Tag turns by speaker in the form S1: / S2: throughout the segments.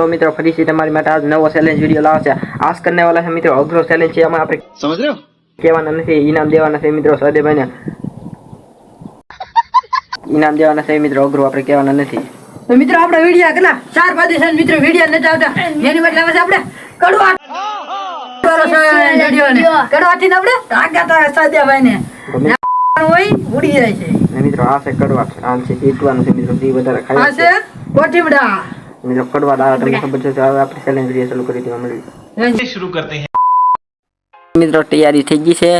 S1: તો મિત્રો ફરીથી તમારી માટે આજ નવો ચેલેન્જ વીડિયો લાવશે. આજ કરને વાલા છે મિત્રો અઘરો ચેલેન્જ છે. એમાં આપણે
S2: સમજ રહ્યો?
S1: કહેવાના નથી ઇનામ દેવાના છે મિત્રો સદેભાઈને. ઇનામ દેવાના છે મિત્રો અઘરો આપણે કહેવાના નથી.
S3: તો મિત્રો આપણે વિડીયા કેટલા? ચાર પાંચ છે મિત્રો વિડીયા નથી આવતા. એની બદલે આપણે કડવા. કડવાથી આપણે આગા
S1: સદેભાઈને.
S3: હોય ઉડી જાય છે.
S1: મિત્રો આ છે કડવા. આમ છે પીટવાનું છે મિત્રો દી વધારે ખાય
S3: છે કોઠીમડા
S1: મેં જો કડવા દાવા તમને ખબર છે આપણે ચેલેન્જ વિડીયો ચાલુ કરી દેવા મળી
S2: શરૂ કરતે હે
S1: મિત્રો તૈયારી થઈ ગઈ છે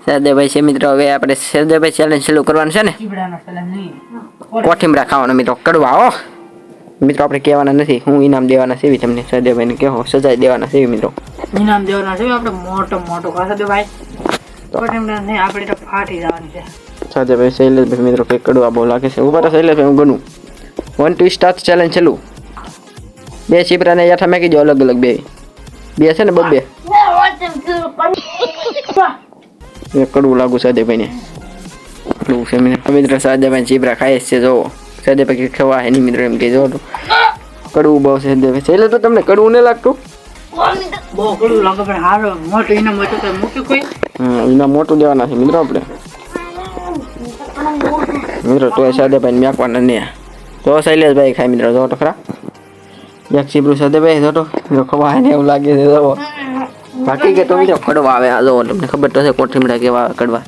S1: સહદેવભાઈ છે મિત્રો હવે આપણે સહદેવભાઈ ચેલેન્જ ચાલુ કરવાનું છે ને કોઠીમરા ખાવાનો મિત્રો કડવા હો મિત્રો આપણે કહેવાના નથી હું ઇનામ દેવાના છે એવી તમને સહદેવભાઈને કહો સજાઈ દેવાના છે એવી મિત્રો
S3: ઇનામ દેવાના છે આપણે મોટો મોટો ખાસ સહદેવભાઈ કોઠીમરા નહીં આપણે તો ફાટી જવાની છે
S1: સાથે ભાઈ શૈલેષભાઈ મિત્રો કંઈક કડવા બહુ લાગે છે ઉભા શૈલેષભાઈ હું ગણું વન ટુ સ્ટાર્ટ ચેલેન્જ ચાલુ બે ચીપરાને યાઠા મેકી દો અલગ અલગ બે. બે છે ને બબ્બે એ કડવું લાગુ સદેભાઈને. કડવું છે મિત્ર સદેભાઈ ચીપરા ખાય છે જો સદેભાઈ કે ખવા હે મિત્ર મિત્રો એમ કે જો કડવું બહુ છે સદેભાઈ. એટલે તો તમને કડવું નહીં લાગતું?
S3: બહુ કડવું લાગે પણ હારો મોટો એના મોટો તો મૂક્યું કોઈ?
S1: હા એના મોટું દેવાના છે મિત્રો આપણે. મિત્રો તોય સદેભાઈ મેકવાના ને. તો શૈલેષભાઈ ખાય મિત્રો જો તો ખરા. એક સીબરું સાથે બે તો ખવા ને એવું લાગે છે તો બાકી કે તો કડવા આવે આજો તમને ખબર તો છે કોઠીમડા કેવા કડવા.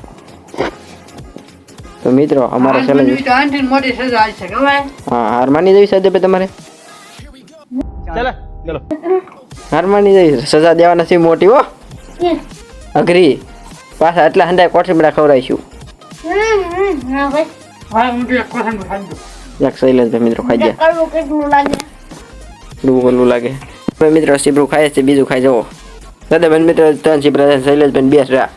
S1: તો મિત્રો અમારો ચેલેન્જ હા હારમાની દેવી સજા પે તમારે? ચલો હારમાની દેવી સજા દેવા નથી મોટી હો. અઘરી. પાછા એટલા હંડાય કોઠીમડા ખવડાવીશું.
S3: એક
S1: શૈલેષભાઈ મિત્રો ખાઈ જાય ડૂબું ઓલું લાગે. હવે મિત્રો સીબરું ખાય છે બીજું ખાઈ જવો સદેભાઈ મિત્રો ત્રણ છે શૈલેષભાઈ બેસ રહ્યા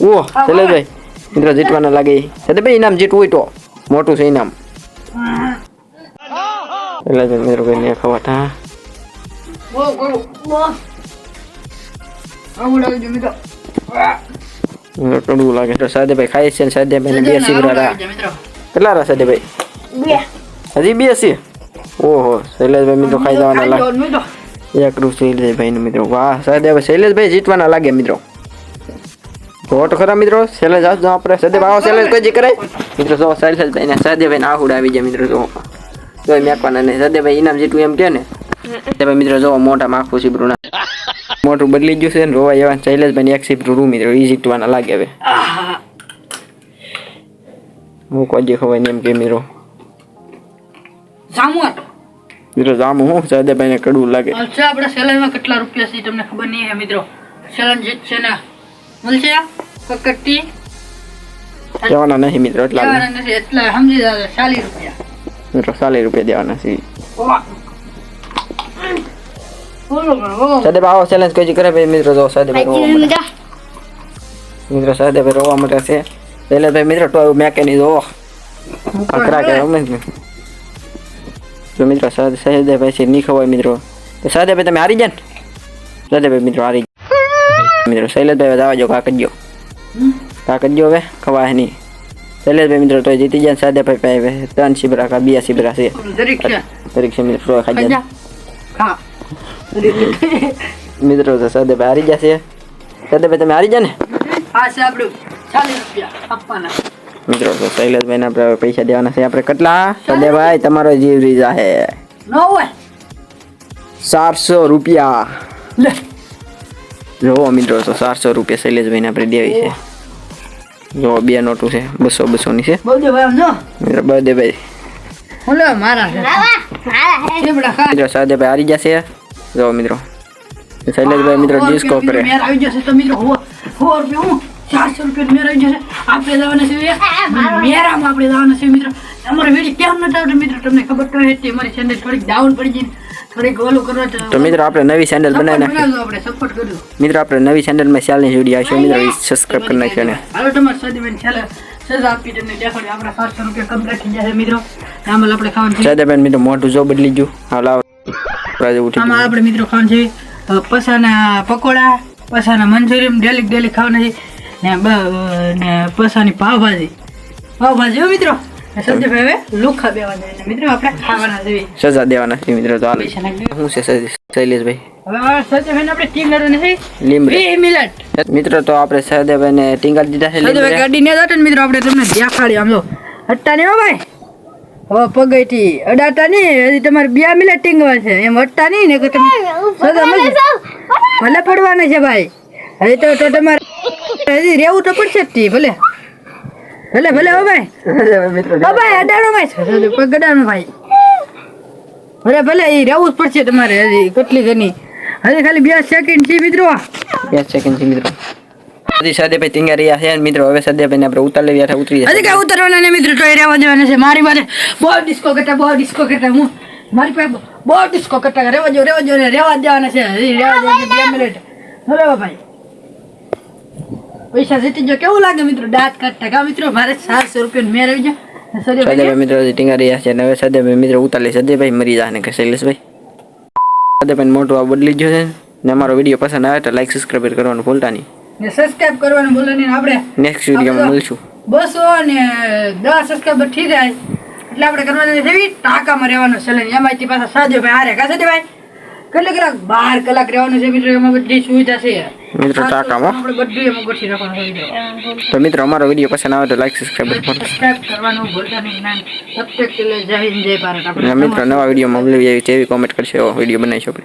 S1: ઓ શૈલેષભાઈ મિત્રો જીતવાના લાગે. સદેભાઈ ઇનામ જીતવું હોય તો. મોટું છે ઇનામ. શૈલેષભાઈ મિત્રો કઈ નહીં ખવાતા
S3: હા કડવું આવું લાગી મિત્રો
S1: મિત્રો કડવું લાગે. તો સદેભાઈ ખાય છે ને ને બે સીબરા કેટલા રહ્યા સદેભાઈ? હજી બે છે? ઓહો શૈલેષભાઈ મિત્રો ખાઈ જવાના લાગે. એક રૂ શૈલેષભાઈ મિત્રો. વાહ સદેવ શૈલેષભાઈ જીતવાના લાગે મિત્રો. તો ખરા મિત્રો શૈલેષ આવજો આપણે. સદેવ આવો શૈલેષ કોઈ જી કરાય મિત્રો જો શૈલેષભાઈ ને સદેવભાઈ આહુડ આવી જાય મિત્રો જો. તો મેકવાના નહીં. સદેવભાઈ ઇનામ જીતવું એમ કે ને. સદેવભાઈ મિત્રો જો મોટા માખું સીબરું ના મોટું બદલી ગયું છે ને રોવા એવા શૈલેષભાઈ એક સીબરું રૂ મિત્રો એ જીતવાના લાગે હવે. હું કોઈ ખબર ને એમ કે મિત્રો.
S3: જામુન
S1: મિત્રો જામું હું સદેવભાઈ ને કડવું લાગે.
S3: અચ્છા આપણા સેલરમાં કેટલા રૂપિયા છે તમને ખબર નહીં હે મિત્રો. સેલન જે છે ને મળશે કકટી
S1: કહેવાના નહીં મિત્રો એટલા
S3: લેવાના નથી એટલા સમજી જાજો ચાલીસ રૂપિયા.
S1: મિત્રો ચાલીસ રૂપિયા દેવાના છે. સદેવ આવો ચેલેન્જ કોઈ કરે ભાઈ મિત્રો જો મળે મિત્રો સદેવ રોવા માટે છે. એટલે ભાઈ મિત્રો ટોય મેકેનિક જો. અકરા કે રમે ને મિત્રો સહદેવભાઈ છે ની ખવાય મિત્રો. તો સહદેવભાઈ તમે હારી જાય ને. સહદેવભાઈ મિત્રો હારી. મિત્રો શૈલેષભાઈ દાવા જો કા જો કા જો હવે ખવાય નહીં શૈલેષભાઈ મિત્રો તો જીતી જાય સહદેવભાઈ પાસે ત્રણ શિબરા કા બીજા શિબરા છે. પરીક્ષા મિત્રો તો ખાઈ જાય. મિત્રો, તો સહદેવભાઈ હારી જશે સહદેવભાઈ તમે હારી જાય ને.
S3: હા છે ચાલીસ રૂપિયા, આપવાના.
S1: મિત્રો તો શૈલેષભાઈ ને આપણે પૈસા દેવાના છે આપણે કેટલા. સદેભાઈ તમારો જીવ રીઝા હે
S3: ન
S1: ચારસો રૂપિયા.
S3: જુઓ
S1: જોવો મિત્રો તો ચારસો રૂપિયા શૈલેષભાઈ ને આપણે દેવી છે. જો બે નોટું છે બસો બસો ની છે મિત્રો બર્થડે ભાઈ.
S3: હું લે મારા છે. ચીબડા
S1: મિત્રો સદેભાઈ હારી જશે. જો મિત્રો. શૈલેષભાઈ મિત્રો ડિસ્કો
S3: રૂપિયા
S1: કરે.
S3: ચારસો રૂપિયા મેર આવી જશે આપણે જવાના છે મેરામાં આપણે જવાના છે મિત્રો. અમારો વીડિયો કેમ નથી આવતો મિત્રો? તમને ખબર તો હતી અમારી ચેનલ થોડીક ડાઉન પડી ગઈ થોડીક ઓલું કરવા
S1: તો મિત્રો આપણે નવી સેન્ડલ બનાવી નાખી
S3: આપણે સપોર્ટ કર્યું
S1: મિત્રો આપણે નવી સેન્ડલમાં ચાલીસ જોડી આવશે. મિત્રો સબસ્ક્રાઈબ કરી નાખ્યો ને.
S3: હાલો તમારે સદીબેન ચાલે સજા આપી તમને દેખાડી. આપણા સાતસો રૂપિયા કમ્પ્લીટ થઈ જશે મિત્રો. આમાં આપણે ખાવાનું છે.
S1: સદેભાઈ મિત્રો મોટું જો બદલી ગયું. આપણે ઉઠી
S3: આપણે મિત્રો ખાવાનું છે પસાના પકોડા પસાના મંચુરિયન ડેલી ડેલી ખાવાના છે. ને ને પસાની પાવભાજી. પાવભાજી હો મિત્રો. સંજયભાઈ હવે લુખા બેવા છે. મિત્રો આપણે ખાવાના છે
S1: સજા દેવાના છે મિત્રો તો હાલ.
S3: પૈસા નાખી દો.
S1: શું છે શૈલેષભાઈ.
S3: હવે આ આપણે ટીમ લડવાની છે.
S1: લીમડે.
S3: બે
S1: મિત્રો તો આપણે સહદેવભાઈને ટીંગાર દીધા છે
S3: સંજયભાઈ ગાડી ને જાતો મિત્રો આપણે તમને દેખાડી આમ લો હટ્ટા નહીં હો ભાઈ. હવે પગઈથી અડાટા નહીં હજી તમારે બે મિનિટ ટીંગવા છે. એમ હટતા નહીં ને કે તમે ભલે પડવાના છે ભાઈ. હજી તો તો તમારે હજી રહેવું તો પડશે જ ભલે. ભલે ભલે ઓ ભાઈ. ઓ ભાઈ અડાડો ભાઈ અડાડો ભાઈ. ભલે ભલે એ રહેવું જ પડશે તમારે હજી કેટલી ઘણી. હજી ખાલી બે સેકન્ડ છે મિત્રો.
S1: બે સેકન્ડ છે મિત્રો. હજી સહદેવભાઈ તિંગા રહ્યા છે મિત્રો હવે સહદેવભાઈને આપણે ઉતાર લેવી છે ઉતરી
S3: હજી કઈ ઉતરવાના નહીં મિત્રો તો એ રહેવા દેવાના છે. મારી પાસે બહુ ડિસ્કો કરતા બહુ ડિસ્કો કરતા હું. મારી પાસે બહુ ડિસ્કો કરતા રહેવા જો રહેવા જો રહેવા દેવાના છે. હજી રહેવા દેવાના બે મિનિટ બરાબર ભાઈ. પૈસા જીતી જો કેવું લાગે મિત્રો? દાંત કાઢતા કા મિત્રો? મારે સાતસો રૂપિયા મેળવી જાય સરી
S1: સહદેવભાઈ મિત્રો ટીંગા રહ્યા છે. હવે સહદેવભાઈ મિત્રો ઉતારી લે સહદેવભાઈ મરી જાય ને કે શૈલેષભાઈ સહદેવભાઈ મોટું આ બદલી ગયો છે. ને અમારો વીડિયો પસંદ આવે તો લાઈક સબસ્ક્રાઈબ કરવાનું ભૂલતા નહીં.
S3: ને સબસ્ક્રાઇબ કરવાનું ભૂલો નહીં આપણે.
S1: નેક્સ્ટ વિડીયોમાં મળશું.
S3: બસો ને દસ સબસ્ક્રાઈબર થઈ જાય. એટલે આપણે કરવાનું છે ટાકામાં રહેવાનું એટલે એમાંથી પાછા સાજો ભાઈ હારે કા સાજો ભાઈ? કેટલા કલાક બાર કલાક રહેવાનું છે મિત્રો એમાં બધી સુવિધા છે.
S1: મિત્રો ટાટામાં
S3: આપણે બધું એમાં ગોઠવી રાખવાનું છે
S1: તો મિત્રો અમારો વીડિયો પસંદ આવે તો લાઈક સબસ્ક્રાઈબ કરવાનું.
S3: સબસ્ક્રાઇબ કરવાનું ભૂલતા નહીં. જ્ઞાન સબસ્ક્રાઇબ એટલે જય હિન્દ જય ભારત.
S1: મિત્રો નવા વિડીયોમાં મળવી એવી કોમેન્ટ કરશે એવો વીડિયો બનાવીશું આપણે.